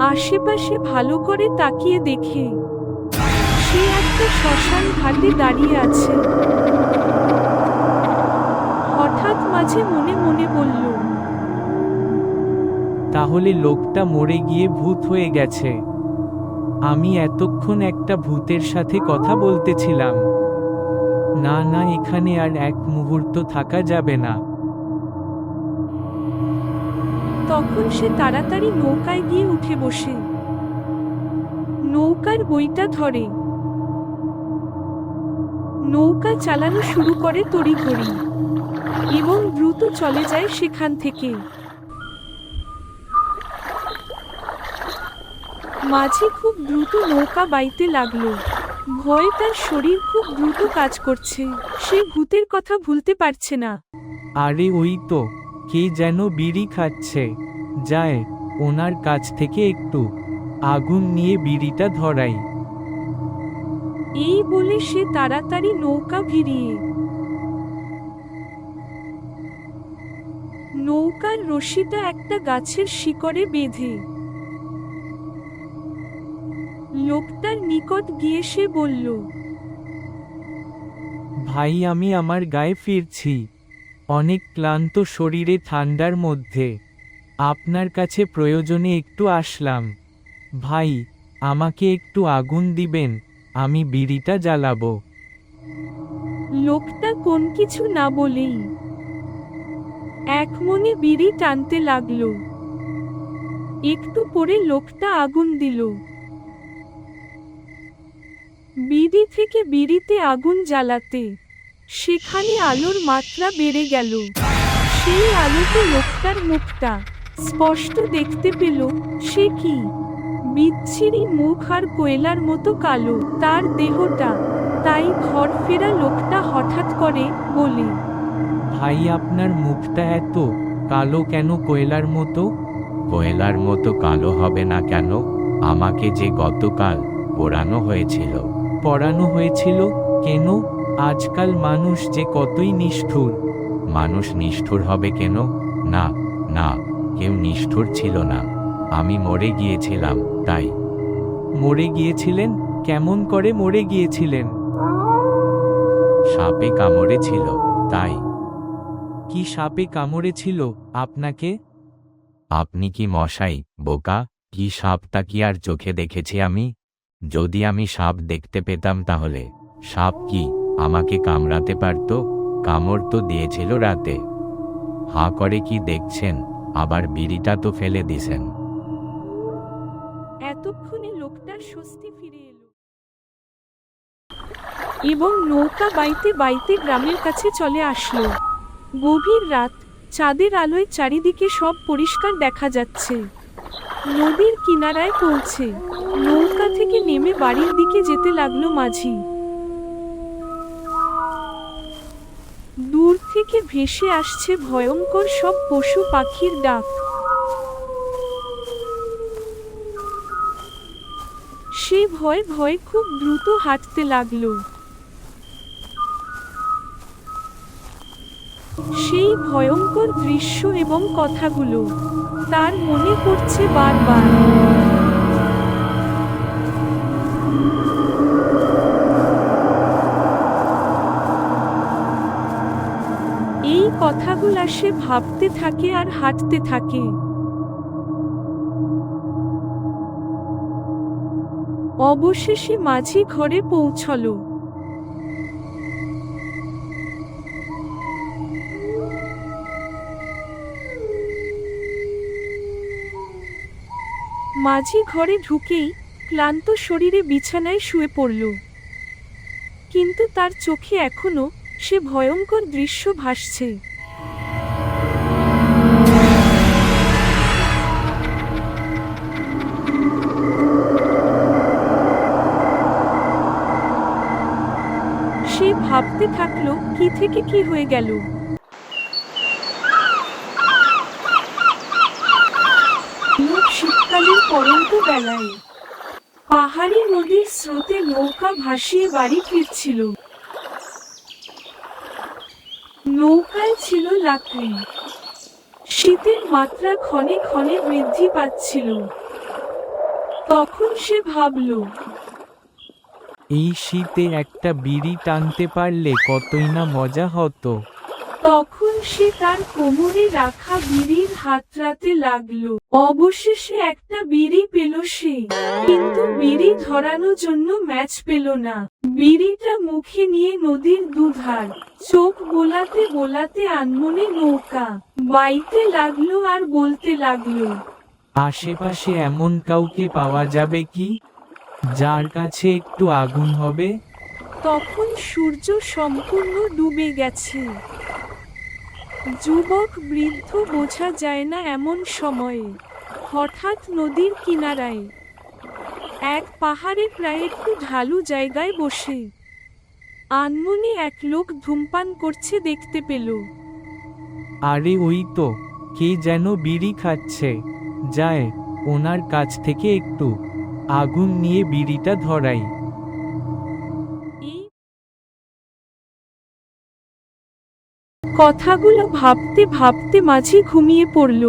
আশেপাশে ভালো করে তাকিয়ে দেখে। সে একটা শ্মশান ঘাটে দাঁড়িয়ে আছে। হঠাৎ মাঝে মনে মনে বলল, তাহলে লোকটা মরে গিয়ে ভূত হয়ে গেছে। আমি এতক্ষণ একটা ভূতের সাথে কথা বলতেছিলাম। না না, এখানে আর এক মুহূর্ত থাকা যাবে না। তখন সে তাড়াতাড়ি নৌকায় গিয়ে উঠে বসে। নৌকার বইটা ধরে। নৌকা চালানো শুরু করে তড়িঘড়ি এবং দ্রুত চলে যায় সেখান থেকে। মাঝি খুব দ্রুত নৌকা বাইতে লাগল। ভয়ে তার শরীর খুব দ্রুত কাজ করছে। সে ভূতের কথা ভুলতে পারছে না। আরে ওই তো। কে যেন বিড়ি খাচ্ছে। যায় ওনার কাছ থেকে একটু। আগুন নিয়ে বিড়িটা ধরাই। এই বলে সে তাড়াতাড়ি নৌকা ভিড়িয়ে। নৌকার রশিটা একটা গাছের শিকড়ে বেঁধে। লোকটার নিকট গিয়ে সে বলল ভাই আমি আমার গায়ে ফিরছি। অনেক ক্লান্ত শরীরে ঠান্ডার মধ্যে। আপনার কাছে প্রয়োজনে একটু আসলাম। ভাই, আমাকে একটু আগুন দিবেন, আমি বিড়িটা জ্বালাবো। লোকটা কোন কিছু না বলেই এক মনে বিড়ি টানতে লাগল। একটু পরে লোকটা আগুন দিল। বিড়ি থেকে বিড়িতে আগুন জ্বালাতে সেখানে আলোর মাত্রা বেড়ে গেল। সেই আলোতে লোকটার মুখটা স্পষ্ট দেখতে পেল সে কি। বিচ্ছিরি মুখ আর কোয়েলার মতো কালো তার দেহটা। তাই ঘর ফেরা লোকটা হঠাৎ করে বলে, ভাই, আপনার মুখটা এত কালো কেন কোয়েলার মতো? কোয়েলার মতো কালো হবে না কেন? আমাকে যে গতকাল পোড়ানো হয়েছিল। পড়ানো হয়েছিল? কেন? আজকাল মানুষ যে কতই নিষ্ঠুর। মানুষ নিষ্ঠুর হবে কেন? না না কেউ নিষ্ঠুর ছিল না। আমি মরে গিয়েছিলাম তাই। মরে গিয়েছিলেন? কেমন করে মরে গিয়েছিলেন? সাপে কামড়েছিল তাই। কি সাপে কামড়েছিল আপনাকে? আপনি কি মশাই বোকা কি সাপটা কি আর চোখে দেখেছি আমি? যদি আমি সাপ দেখতে পেতাম তাহলে সাপ কি? আমাকে কামড়াতে পারত, কামড় তো দিয়েছিল রাতে। হা করে কি দেখছেন, আবার বিড়িটা তো ফেলে দিছেন। এতক্ষণে লোকটার স্বস্তি ফিরে এলো। এবং নৌকা বাইতে বাইতে গ্রামের কাছে চলে আসলো। গভীর রাত, চাঁদের আলোয় চারিদিকে সব পরিষ্কার দেখা যাচ্ছে। নদীর কিনারায় পৌঁছে নৌকা থেকে নেমে বাড়ির দিকে যেতে লাগল মাঝি। থেকে ভেসে আসছে ভয়ঙ্কর সব পশু পাখির ডাক। সে ভয়ে ভয়ে খুব দ্রুত হাঁটতে লাগল। সেই ভয়ঙ্কর দৃশ্য এবং কথাগুলো তার মনে পড়ছে বারবার। এই কথাগুলা সে ভাবতে থাকে আর হাঁটতে থাকে। অবশেষে মাঝি ঘরে পৌঁছলো। মাঝি ঘরে ঢুকেই ক্লান্ত শরীরে বিছানায় শুয়ে পড়ল। কিন্তু তার চোখে এখনও সে ভয়ঙ্কর দৃশ্য ভাসছে। সে ভাবতে থাকল, কি থেকে কি হয়ে গেল। শীতকালের পরন্ত বেলায়। পাহাড়ি নদীর স্রোতে নৌকা ভাসিয়ে বাড়ি ফিরছিল। নৌকায় ছিল লাকড়ি শীতের মাত্রা ক্ষণে ক্ষণে বৃদ্ধি পাচ্ছিল। তখন সে ভাবল, এই শীতে একটা বিড়ি টানতে পারলে কতই না মজা হতো। তখন সে তার কোমরে রাখা বিড়ির হাতড়াতে লাগল। অবশেষে একটা বিড়ি পেল সে। কিন্তু বিড়ি ধরানোর জন্য ম্যাচ পেল না। বিড়িটা মুখে নিয়ে নদীর দুধার চোখ বোলাতে বোলাতে আনমনে নৌকা। বাইতে লাগল আর বলতে লাগল আশেপাশে এমন কাউকে পাওয়া যাবে কি? যার কাছে একটু আগুন হবে? তখন সূর্য সম্পূর্ণ ডুবে গেছে। যুবক বৃদ্ধ বোঝা যায় না এমন সময়ে। হঠাৎ নদীর কিনারায় এক পাহাড়ে প্রায় একটু ঢালু জায়গায় বসে। আনমনি এক লোক ধূমপান করছে দেখতে পেল। আরে ওই তো, কে যেন বিড়ি খাচ্ছে। যায়, ওনার কাছ থেকে একটু। আগুন নিয়ে বিড়িটা ধরাই। কথাগুলো ভাবতে ভাবতে মাঝি ঘুমিয়ে পড়ল।